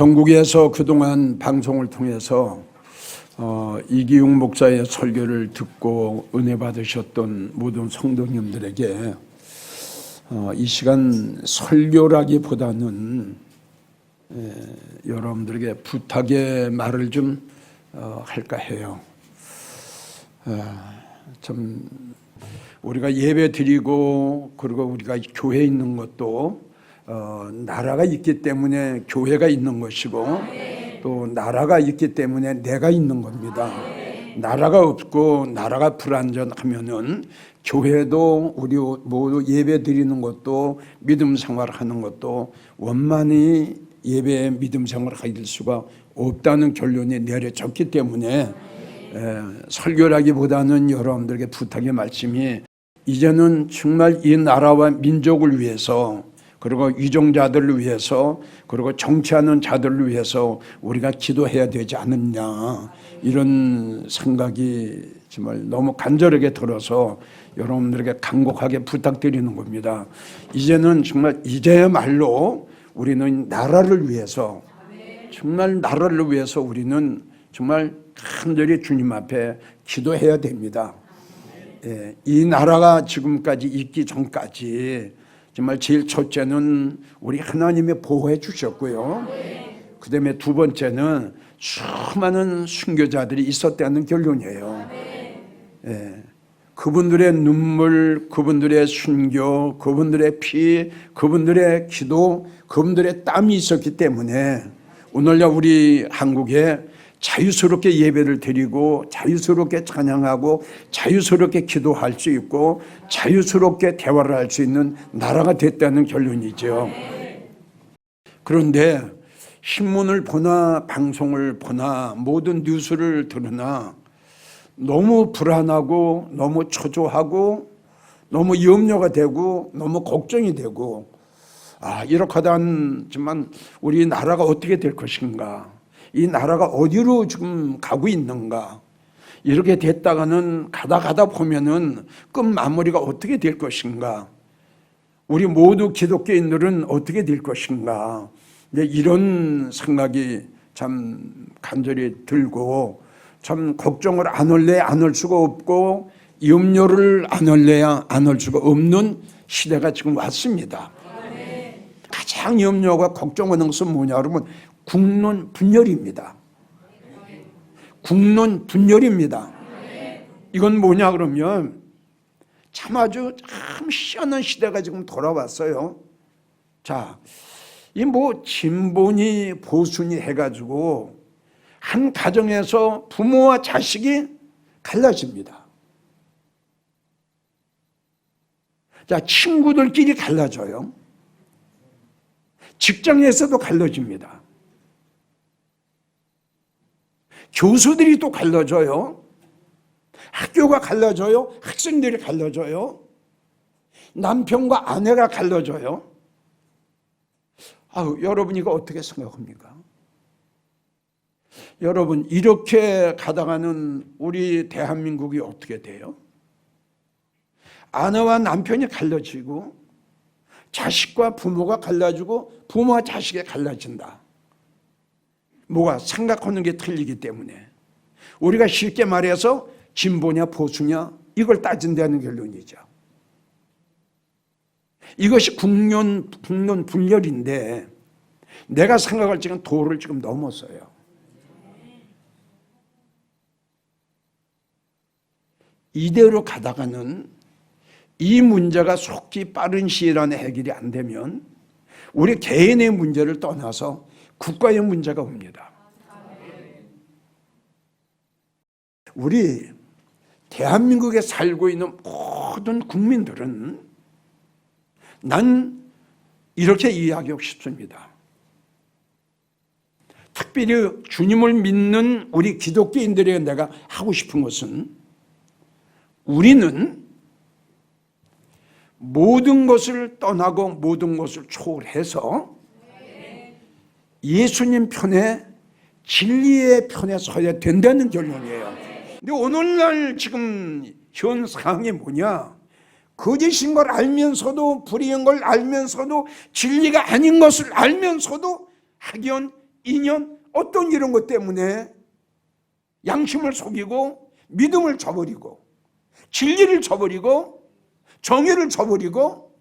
전국에서 그동안 방송을 통해서 어, 이기용 목사의 설교를 듣고 은혜 받으셨던 모든 성도님들에게 어, 이 시간 설교라기보다는 에, 여러분들에게 부탁의 말을 좀 어, 할까 해요. 아, 참 우리가 예배 드리고 그리고 우리가 교회에 있는 것도 어, 나라가 있기 때문에 교회가 있는 것이고 또 나라가 있기 때문에 내가 있는 겁니다. 나라가 없고 나라가 불안전하면은 교회도 우리 모두 예배 드리는 것도 믿음 생활하는 것도 원만히 예배 믿음 생활을 하길 수가 없다는 결론이 내려졌기 때문에 에, 설교라기보다는 여러분들에게 부탁의 말씀이 이제는 정말 이 나라와 민족을 위해서 그리고 유종자들을 위해서 그리고 정치하는 자들을 위해서 우리가 기도해야 되지 않느냐 이런 생각이 정말 너무 간절하게 들어서 여러분들에게 간곡하게 부탁드리는 겁니다. 이제는 정말 이제야말로 우리는 나라를 위해서 정말 나라를 위해서 우리는 정말 간절히 주님 앞에 기도해야 됩니다. 예, 이 나라가 지금까지 있기 전까지 정말 제일 첫째는 우리 하나님이 보호해 주셨고요. 그 다음에 두 번째는 수많은 순교자들이 있었다는 결론이에요. 예, 그분들의 눈물, 그분들의 순교, 그분들의 피, 그분들의 기도, 그분들의 땀이 있었기 때문에 오늘날 우리 한국에 자유스럽게 예배를 드리고 자유스럽게 찬양하고 자유스럽게 기도할 수 있고 자유스럽게 대화를 할 수 있는 나라가 됐다는 결론이죠. 그런데 신문을 보나 방송을 보나 모든 뉴스를 들으나 너무 불안하고 너무 초조하고 너무 염려가 되고 너무 걱정이 되고 아 이렇게 하다지만 우리 나라가 어떻게 될 것인가 이 나라가 어디로 지금 가고 있는가? 이렇게 됐다가는 가다 가다 보면은 끝 마무리가 어떻게 될 것인가? 우리 모두 기독교인들은 어떻게 될 것인가? 이런 생각이 참 간절히 들고 참 걱정을 안 할래 안 할 수가 없고 염려를 안 할래야 안 할 수가 없는 시대가 지금 왔습니다. 가장 염려가 걱정하는 것은 뭐냐 그러면 국론 분열입니다. 국론 분열입니다. 이건 뭐냐 그러면 참 아주 참 희한한 시대가 지금 돌아왔어요. 자, 이 뭐 진보니 보수니 해가지고 한 가정에서 부모와 자식이 갈라집니다. 자, 친구들끼리 갈라져요. 직장에서도 갈라집니다. 교수들이 또 갈라져요. 학교가 갈라져요. 학생들이 갈라져요. 남편과 아내가 갈라져요. 아유, 여러분 이거 어떻게 생각합니까? 여러분 이렇게 가다가는 우리 대한민국이 어떻게 돼요? 아내와 남편이 갈라지고 자식과 부모가 갈라지고 부모와 자식이 갈라진다. 뭐가 생각하는 게 틀리기 때문에 우리가 쉽게 말해서 진보냐 보수냐 이걸 따진다는 결론이죠. 이것이 국론 국론 분열인데 내가 생각할 지금 도를 지금 넘었어요. 이대로 가다가는 이 문제가 속히 빠른 시일 안에 해결이 안 되면 우리 개인의 문제를 떠나서 국가의 문제가 옵니다. 우리 대한민국에 살고 있는 모든 국민들은 난 이렇게 이해하기 쉽습니다. 특별히 주님을 믿는 우리 기독교인들에게 내가 하고 싶은 것은 우리는 모든 것을 떠나고 모든 것을 초월해서 예수님 편에 진리의 편에 서야 된다는 결론이에요. 근데 오늘날 지금 현 상황이 뭐냐? 거짓인 걸 알면서도 불의한 걸 알면서도 진리가 아닌 것을 알면서도 하기엔 인연, 어떤 이런 것 때문에 양심을 속이고 믿음을 저버리고 진리를 저버리고 정의를 저버리고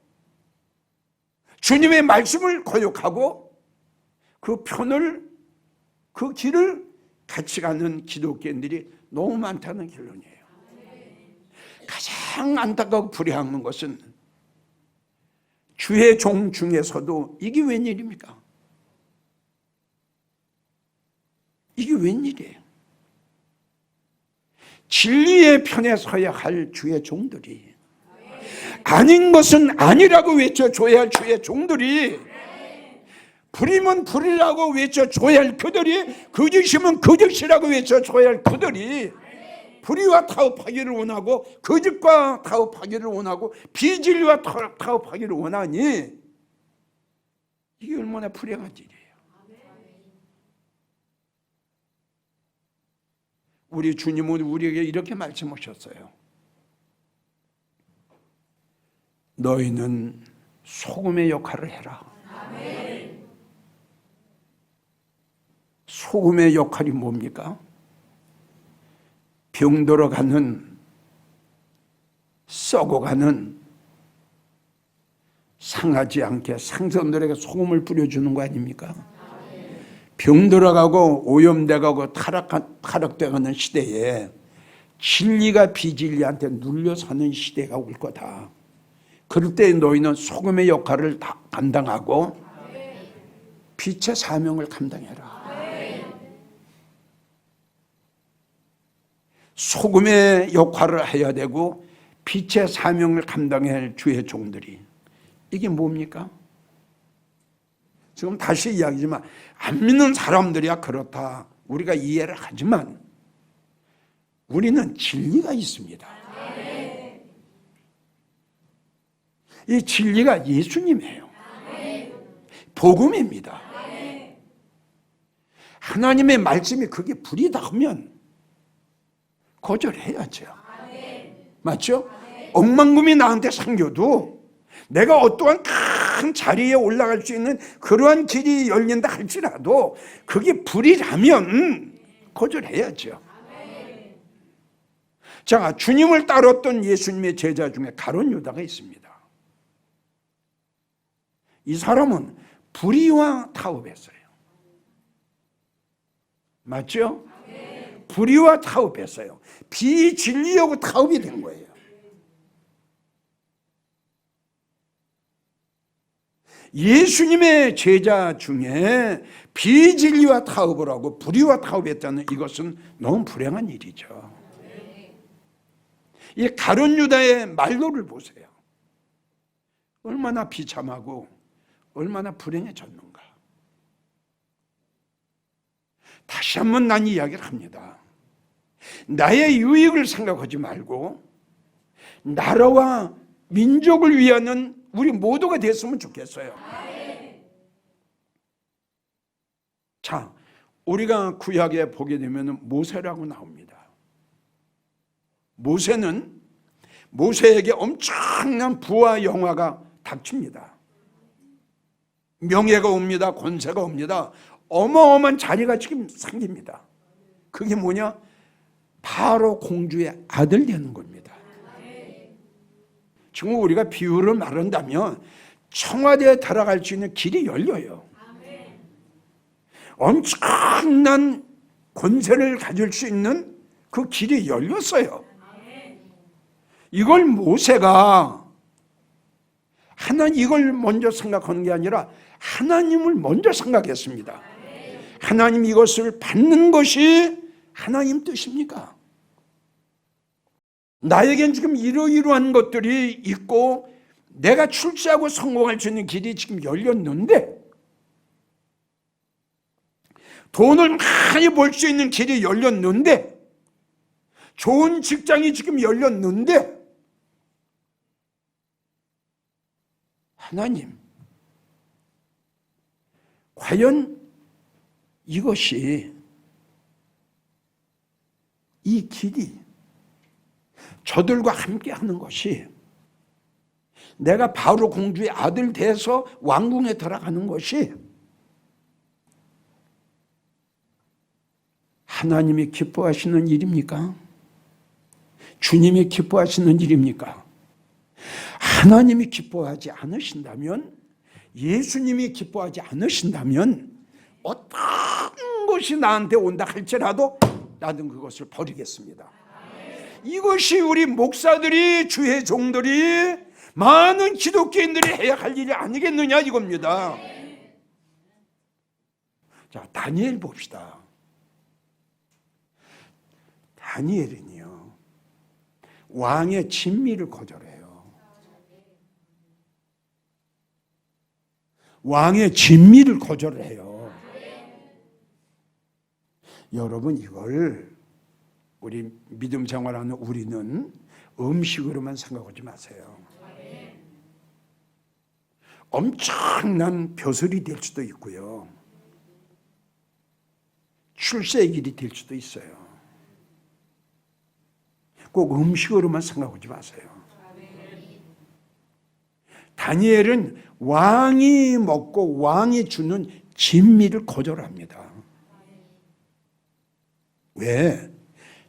주님의 말씀을 거역하고 그 편을 그 길을 같이 가는 기독교인들이 너무 많다는 결론이에요. 가장 안타깝고 불행한 것은 주의 종 중에서도 이게 웬일입니까? 이게 웬일이에요? 진리의 편에 서야 할 주의 종들이 아닌 것은 아니라고 외쳐 줘야 할 주의 종들이 불이면 불이라고 외쳐줘야 할 그들이 거짓이면 거짓이라고 외쳐줘야 할 그들이 불의와 타협하기를 원하고 거짓과 타협하기를 원하고 비진리와 타- 타협하기를 원하니 이게 얼마나 불행한 일이에요. 우리 주님은 우리에게 이렇게 말씀하셨어요. 너희는 소금의 역할을 해라. 소금의 역할이 뭡니까? 병들어가는 썩어가는 상하지 않게 상선들에게 소금을 뿌려주는 거 아닙니까? 병들어가고 오염돼가고 타락, 타락돼가는 시대에 진리가 비진리한테 눌려 사는 시대가 올 거다. 그럴 때 너희는 소금의 역할을 다 감당하고 빛의 사명을 감당해라. 소금의 역할을 해야 되고 빛의 사명을 감당해야 할 주의 종들이 이게 뭡니까? 지금 다시 이야기지만 안 믿는 사람들이야 그렇다. 우리가 이해를 하지만 우리는 진리가 있습니다. 이 진리가 예수님이에요. 복음입니다. 하나님의 말씀이 그게 불이 닿으면 거절해야죠. 맞죠? 억만금이 나한테 생겨도 내가 어떠한 큰 자리에 올라갈 수 있는 그러한 길이 열린다 할지라도 그게 불이라면 거절해야죠. 자, 주님을 따랐던 예수님의 제자 중에 가론 유다가 있습니다. 이 사람은 불의와 타협했어요. 맞죠? 불의와 타협했어요. 비진리하고 타협이 된 거예요. 예수님의 제자 중에 비진리와 타협을 하고 불의와 타협했다는 이것은 너무 불행한 일이죠. 이 가론 유다의 말로를 보세요. 얼마나 비참하고 얼마나 불행해졌는가. 다시 한번 난 이야기를 합니다. 나의 유익을 생각하지 말고 나라와 민족을 위하는 우리 모두가 됐으면 좋겠어요. 자, 우리가 구약에 보게 되면 모세라고 나옵니다. 모세는 모세에게 엄청난 부와 영화가 닥칩니다. 명예가 옵니다. 권세가 옵니다. 어마어마한 자리가 지금 생깁니다. 그게 뭐냐? 바로 공주의 아들 되는 겁니다. 지금 우리가 비유를 말한다면 청와대에 들어갈 수 있는 길이 열려요. 엄청난 권세를 가질 수 있는 그 길이 열렸어요. 이걸 모세가 하나님 이걸 먼저 생각하는 게 아니라 하나님을 먼저 생각했습니다. 하나님 이것을 받는 것이 하나님 뜻입니까? 나에겐 지금 이러이러한 것들이 있고 내가 출세하고 성공할 수 있는 길이 지금 열렸는데 돈을 많이 벌 수 있는 길이 열렸는데 좋은 직장이 지금 열렸는데 하나님 과연 이것이 이 길이 저들과 함께 하는 것이 내가 바로 공주의 아들 돼서 왕궁에 들어가는 것이 하나님이 기뻐하시는 일입니까? 주님이 기뻐하시는 일입니까? 하나님이 기뻐하지 않으신다면 예수님이 기뻐하지 않으신다면 어떤 것이 나한테 온다 할지라도 나는 그것을 버리겠습니다. 이것이 우리 목사들이 주의 종들이 많은 기독교인들이 해야 할 일이 아니겠느냐 이겁니다. 자, 다니엘 봅시다. 다니엘은요, 왕의 진미를 거절해요. 왕의 진미를 거절해요. 여러분, 이걸 우리 믿음 생활하는 우리는 음식으로만 생각하지 마세요. 엄청난 벼슬이 될 수도 있고요. 출세의 길이 될 수도 있어요. 꼭 음식으로만 생각하지 마세요. 다니엘은 왕이 먹고 왕이 주는 진미를 거절합니다. 왜?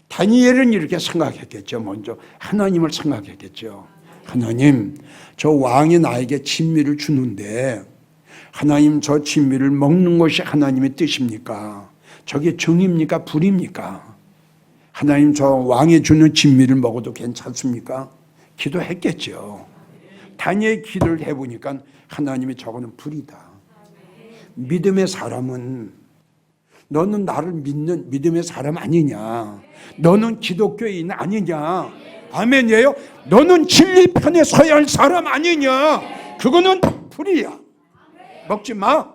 다니엘은 이렇게 생각했겠죠. 먼저 하나님을 생각했겠죠. 하나님, 저 왕이 나에게 진미를 주는데 하나님 저 진미를 먹는 것이 하나님의 뜻입니까? 저게 정입니까? 불입니까? 하나님 저 왕이 주는 진미를 먹어도 괜찮습니까? 기도했겠죠. 다니엘 기도를 해보니까 하나님이 저거는 불이다. 믿음의 사람은 너는 나를 믿는 믿음의 사람 아니냐? 너는 기독교인 아니냐? 아멘이에요? 너는 진리 편에 서야 할 사람 아니냐? 그거는 불이야. 먹지 마.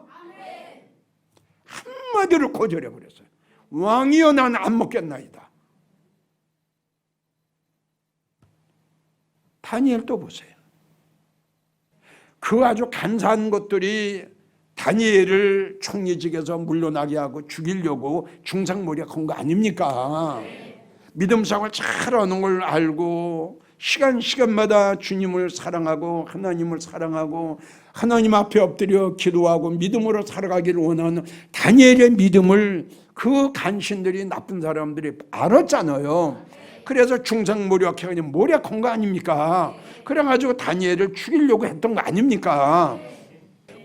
한마디로 거절해 버렸어요. 왕이여 나는 안 먹겠나이다. 다니엘 또 보세요. 그 아주 간사한 것들이 다니엘을 총리직에서 물러나게 하고 죽이려고 중상모략한 거 아닙니까? 믿음 생활 잘하는 걸 알고 시간 시간마다 주님을 사랑하고 하나님을 사랑하고 하나님 앞에 엎드려 기도하고 믿음으로 살아가기를 원하는 다니엘의 믿음을 그 간신들이 나쁜 사람들이 알았잖아요. 그래서 중상 모략해 그냥 모략한 거 아닙니까? 그래가지고 다니엘을 죽이려고 했던 거 아닙니까?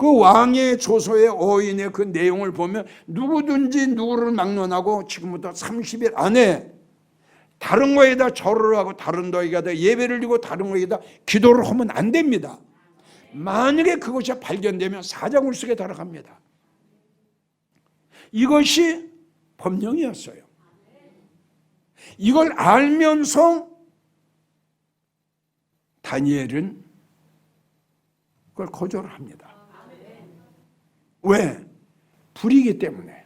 그 왕의 조서의 어인의 그 내용을 보면 누구든지 누구를 막론하고 지금부터 30일 안에 다른 거에다 절을 하고 다른 거에다 예배를 드리고 다른 거에다 기도를 하면 안 됩니다. 만약에 그것이 발견되면 사자굴 속에 들어갑니다. 이것이 법령이었어요. 이걸 알면서 다니엘은 그걸 거절합니다. 왜? 불이기 때문에.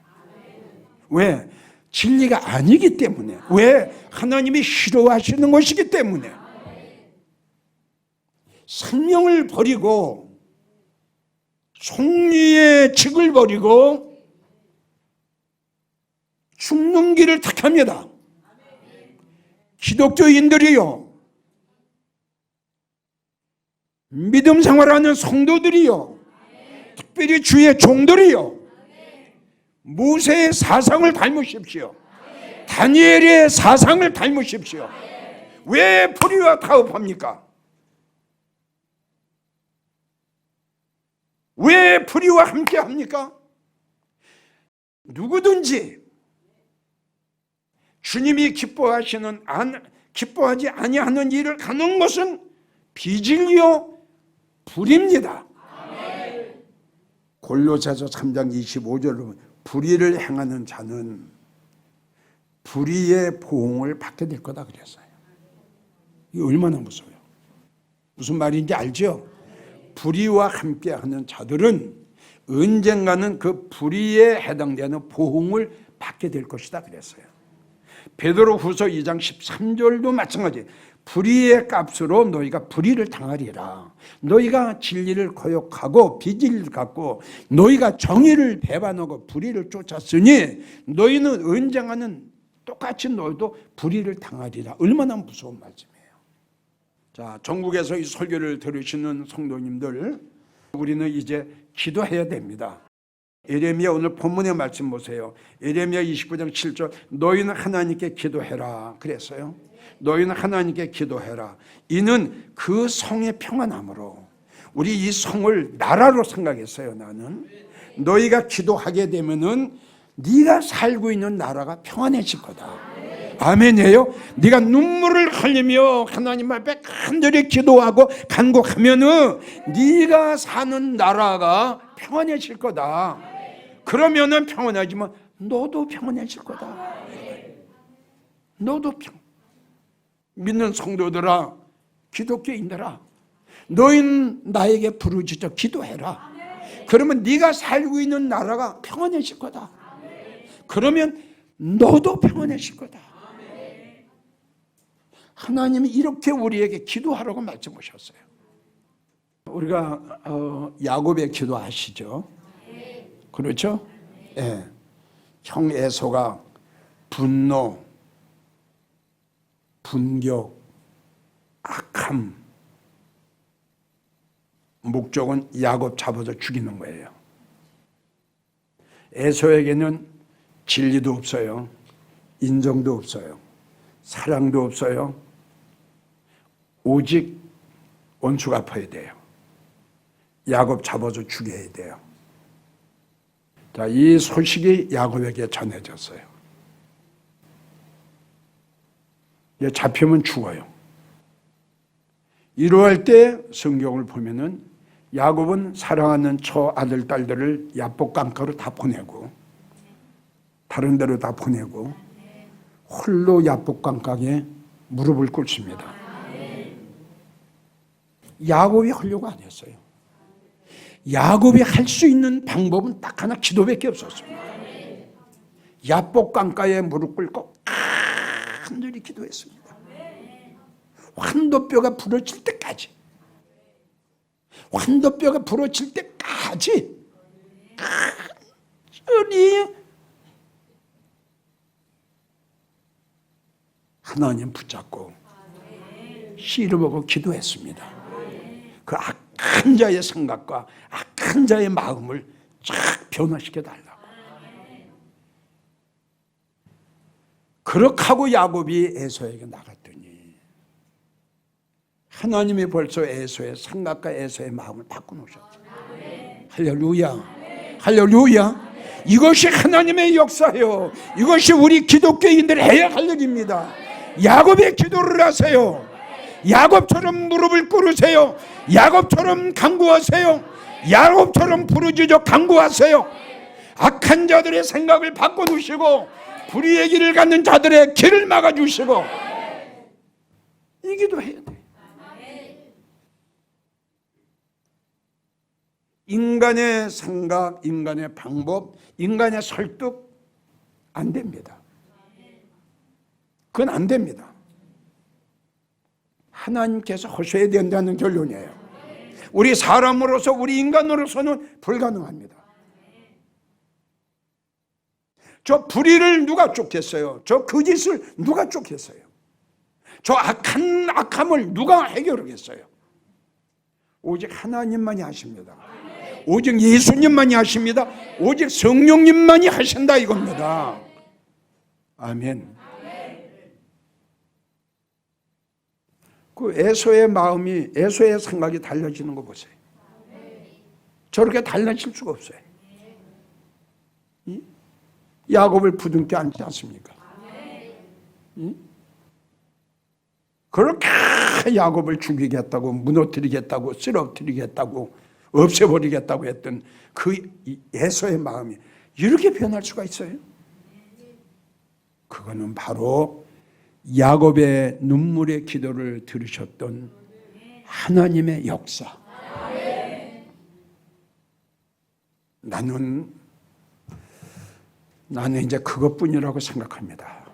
왜? 진리가 아니기 때문에. 왜? 하나님이 싫어하시는 것이기 때문에. 생명을 버리고 송리의 직을 버리고 죽는 길을 택합니다. 기독교인들이요. 믿음 생활하는 성도들이요. 특별히 주의 종들이요. 모세의 사상을 닮으십시오. 다니엘의 사상을 닮으십시오. 왜 불의와 타협합니까? 왜 불의와 함께 합니까? 누구든지 주님이 기뻐하시는 안 기뻐하지 아니하는 일을 가는 것은 비진리요 불입니다. 골로새서 3장 25절로 보면 불의를 행하는 자는 불의의 보응을 받게 될 거다 그랬어요. 이 얼마나 무서워요. 무슨 말인지 알죠? 불의와 함께하는 자들은 언젠가는 그 불의에 해당되는 보응을 받게 될 것이다 그랬어요. 베드로 후서 2장 13절도 마찬가지. 불의의 값으로 너희가 불의를 당하리라. 너희가 진리를 거역하고 비진리를 갖고 너희가 정의를 배반하고 불의를 쫓았으니 너희는 언젠가는 똑같이 너희도 불의를 당하리라. 얼마나 무서운 말씀이에요. 자, 전국에서 이 설교를 들으시는 성도님들, 우리는 이제 기도해야 됩니다. 예레미야 오늘 본문의 말씀 보세요. 예레미야 29장 7절 너희는 하나님께 기도해라 그랬어요. 너희는 하나님께 기도해라. 이는 그 성의 평안함으로 우리 이 성을 나라로 생각했어요. 나는 너희가 기도하게 되면은 네가 살고 있는 나라가 평안해질 거다. 아멘이에요. 네가 눈물을 흘리며 하나님 앞에 간절히 기도하고 간곡하면은 네가 사는 나라가 평안해질 거다. 그러면은 평안하지만 너도 평안해질 거다. 너도 평. 믿는 성도들아, 기독교인들아, 너희는 나에게 부르짖어 기도해라. 그러면 네가 살고 있는 나라가 평안해질 거다. 그러면 너도 평안해질 거다. 하나님이 이렇게 우리에게 기도하라고 말씀하셨어요. 우리가 어, 야곱의 기도 아시죠? 그렇죠? 예. 형 에서가 분노, 분격, 악함 목적은 야곱 잡아서 죽이는 거예요. 에서에게는 진리도 없어요. 인정도 없어요. 사랑도 없어요. 오직 원수가 아파야 돼요. 야곱 잡아서 죽여야 돼요. 자, 이 소식이 야곱에게 전해졌어요. 이제 잡히면 죽어요. 이러할 때 성경을 보면은 야곱은 사랑하는 처 아들 딸들을 야복 강가로 다 보내고 다른 데로 다 보내고 홀로 야복 강가에 무릎을 꿇습니다. 야곱이 하려고 안 했어요. 야곱이 할 수 있는 방법은 딱 하나 기도밖에 없었습니다. 야복 강가에 무릎 꿇고 간절히 기도했습니다. 환도뼈가 부러질 때까지 환도뼈가 부러질 때까지 간절히 하나님 붙잡고 씨를 보고 기도했습니다. 그 악한 자의 생각과 악한 자의 마음을 쫙 변화시켜 달라고. 그렇게 하고 야곱이 에서에게 나갔더니 하나님이 벌써 에서의 생각과 에서의 마음을 바꿔놓으셨죠. 할렐루야. 할렐루야. 이것이 하나님의 역사요. 이것이 우리 기독교인들이 해야 할 일입니다. 야곱의 기도를 하세요. 야곱처럼 무릎을 꿇으세요. 야곱처럼 강구하세요. 야곱처럼 부르짖어 강구하세요. 악한 자들의 생각을 바꿔주시고 불의의 길을 갖는 자들의 길을 막아주시고 이 기도해야 돼. 인간의 생각, 인간의 방법, 인간의 설득 안 됩니다. 그건 안 됩니다. 하나님께서 하셔야 된다는 결론이에요. 우리 사람으로서, 우리 인간으로서는 불가능합니다. 저 불의를 누가 쫓겠어요? 저 거짓을 누가 쫓겠어요? 저 악한 악함을 누가 해결하겠어요? 오직 하나님만이 하십니다. 오직 예수님만이 하십니다. 오직 성령님만이 하신다 이겁니다. 아멘. 그 에소의 마음이 에소의 생각이 달라지는 거 보세요. 저렇게 달라질 수가 없어요. 이? 야곱을 부둥켜 안지 않습니까? 이? 그렇게 야곱을 죽이겠다고 무너뜨리겠다고 쓰러뜨리겠다고 없애버리겠다고 했던 그 에서의 마음이 이렇게 변할 수가 있어요? 그거는 바로 야곱의 눈물의 기도를 들으셨던 하나님의 역사. 나는 나는 이제 그것뿐이라고 생각합니다.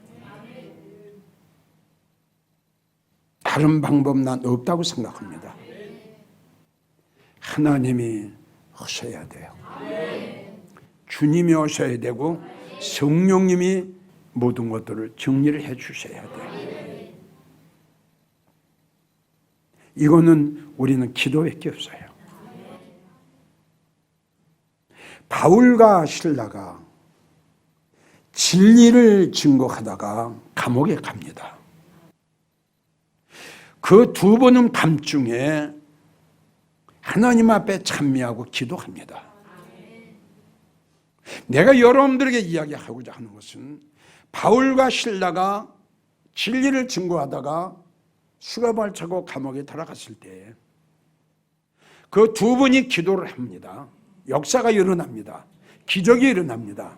다른 방법 난 없다고 생각합니다. 하나님이 하셔야 돼요. 주님이 오셔야 되고 성령님이 모든 것들을 정리를 해 주셔야 돼요. 이거는 우리는 기도밖에 없어요. 바울과 신라가 진리를 증거하다가 감옥에 갑니다. 그 두 번은 밤중에 하나님 앞에 찬미하고 기도합니다. 내가 여러분들에게 이야기하고자 하는 것은 바울과 신라가 진리를 증거하다가 수갑을 차고 감옥에 들어갔을 때 그 두 분이 기도를 합니다. 역사가 일어납니다. 기적이 일어납니다.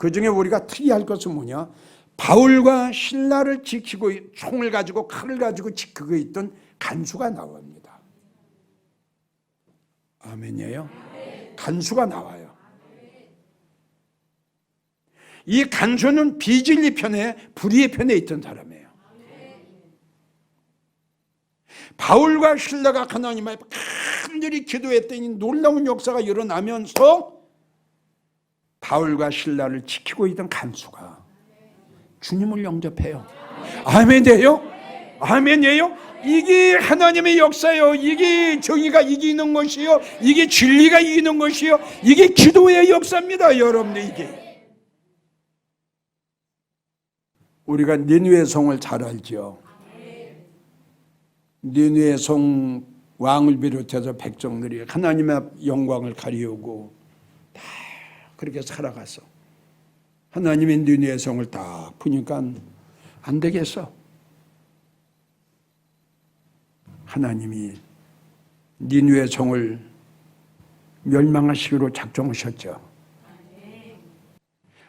그 중에 우리가 특이할 것은 뭐냐? 바울과 신라를 지키고 총을 가지고 칼을 가지고 지키고 있던 간수가 나옵니다. 아멘이에요. 간수가 나와요. 이 간수는 비진리 편에 불의의 편에 있던 사람이에요. 바울과 신라가 하나님 앞에 간절히 기도했더니 놀라운 역사가 일어나면서 바울과 신라를 지키고 있던 간수가 주님을 영접해요. 아멘이에요? 아멘이에요? 이게 하나님의 역사요. 이게 정의가 이기는 것이요. 이게 진리가 이기는 것이요. 이게 기도의 역사입니다, 여러분들 이게. 우리가 니누의 성을 잘 알죠. 니누의 성 왕을 비롯해서 백성들이 하나님의 영광을 가리우고 다 그렇게 살아갔어. 하나님의 니누의 성을 딱 보니까 안 되겠어. 하나님이 니누의 성을 멸망하시기로 작정하셨죠.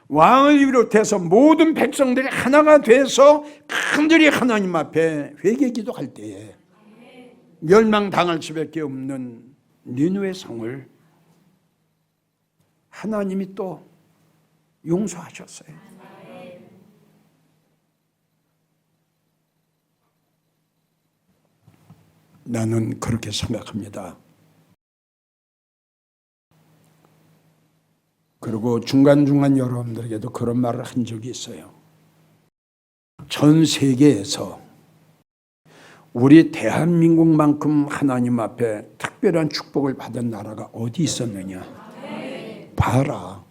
왕을 비롯해서 모든 백성들이 하나가 돼서 간절히 하나님 앞에 회개 기도할 때에 멸망당할 수밖에 없는 니누의 성을 하나님이 또 용서하셨어요. 나는 그렇게 생각합니다. 그리고 중간중간 여러분들에게도 그런 말을 한 적이 있어요. 전 세계에서 우리 대한민국만큼 하나님 앞에 특별한 축복을 받은 나라가 어디 있었느냐? 봐라.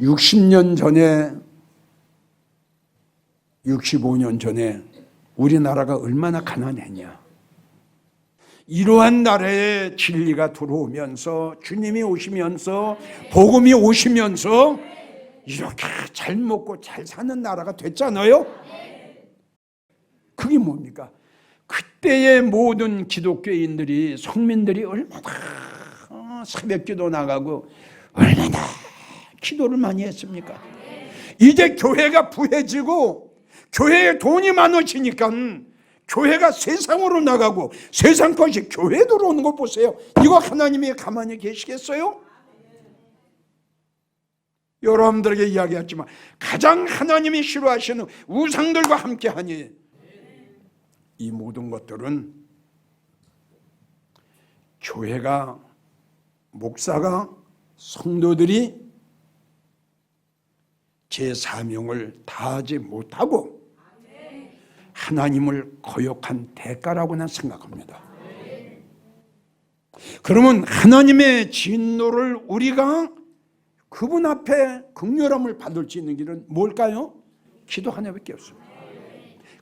60년 전에, 65년 전에 우리나라가 얼마나 가난했냐? 이러한 나라에 진리가 들어오면서 주님이 오시면서 복음이 오시면서 이렇게 잘 먹고 잘 사는 나라가 됐잖아요. 그게 뭡니까? 그때의 모든 기독교인들이 성민들이 얼마나 어, 새벽기도 나가고 얼마나 기도를 많이 했습니까? 이제 교회가 부해지고 교회에 돈이 많아지니까 교회가 세상으로 나가고 세상 것이 교회 들어오는 거 보세요. 이거 하나님이 가만히 계시겠어요? 여러분들에게 이야기했지만 가장 하나님이 싫어하시는 우상들과 함께 하니 이 모든 것들은 교회가 목사가 성도들이 제 사명을 다하지 못하고 하나님을 거역한 대가라고 난 생각합니다. 그러면 하나님의 진노를 우리가 그분 앞에 극렬함을 받을 수 있는 길은 뭘까요? 기도 하나밖에 없습니다.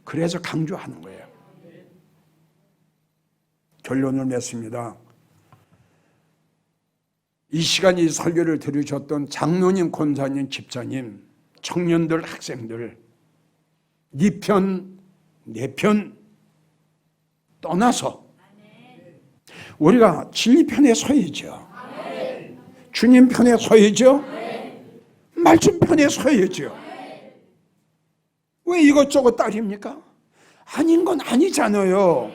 그래서 강조하는 거예요. 결론을 맺습니다. 이 시간 이 설교를 들으셨던 장로님, 권사님, 집사님, 청년들, 학생들, 네 편, 내 편 떠나서 우리가 진리 편에 서야죠. 주님 편에 서야죠. 말씀 편에 서야죠. 왜 이것저것 따립니까? 아닌 건 아니잖아요.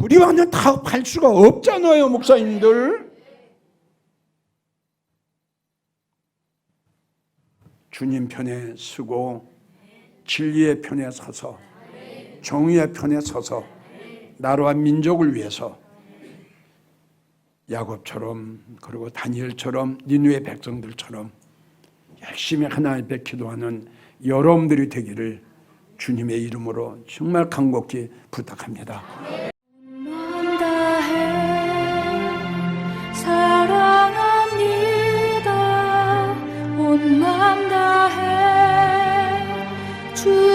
우리와는 타협할 수가 없잖아요, 목사님들. 주님 편에 서고 진리의 편에 서서 정의의 편에 서서 나라와 민족을 위해서 야곱처럼 그리고 다니엘처럼 니누의 백성들처럼 열심히 하나님 앞에 기도하는 여러분들이 되기를 주님의 이름으로 정말 간곡히 부탁합니다. true.